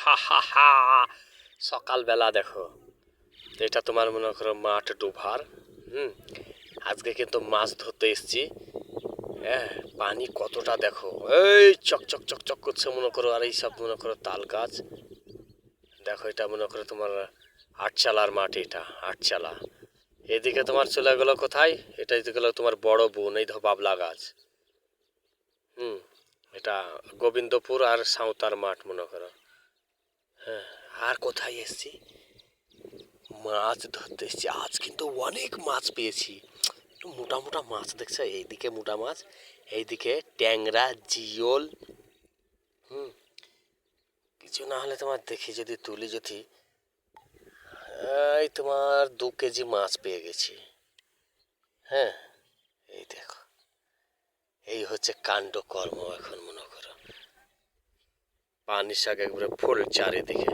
হা হা হা। সকালবেলা দেখো, এটা তোমার মনে করো মাঠ ডুভার, হুম? আজকে কিন্তু মাছ ধরতে এসছি। হ্যাঁ পানি কতটা দেখো। এই চক চক চক চক করছে মনে করো, আর এইসব মনে করো তাল গাছ। দেখো, এটা মনে করো তোমার আটচালার মাঠ এটা, আটচালা। এদিকে তোমার চলে গেলো কোথায়? এটা এদিকে গেলো তোমার বড় বোন, এই ধো বাবলা গাছ। হুম, এটা গোবিন্দপুর আর সাঁওতার মাঠ মনে করো। হ্যাঁ আর কোথায় এসছি? মাছ ধরতে এসছি। আজ কিন্তু অনেক মাছ পেয়েছি। একটু মোটা মোটা মাছ দেখছ? এইদিকে মোটা মাছ, এইদিকে ট্যাংরা, জিওল। হুম, কিছু না হলে তোমার দেখি, যদি তুলি, যদি। এই তোমার দু কেজি মাছ পেয়ে গেছি। হ্যাঁ এই দেখো। এই হচ্ছে কাণ্ড কর্ম এখন। পানির শাক একবারে ফুল চারিদিকে।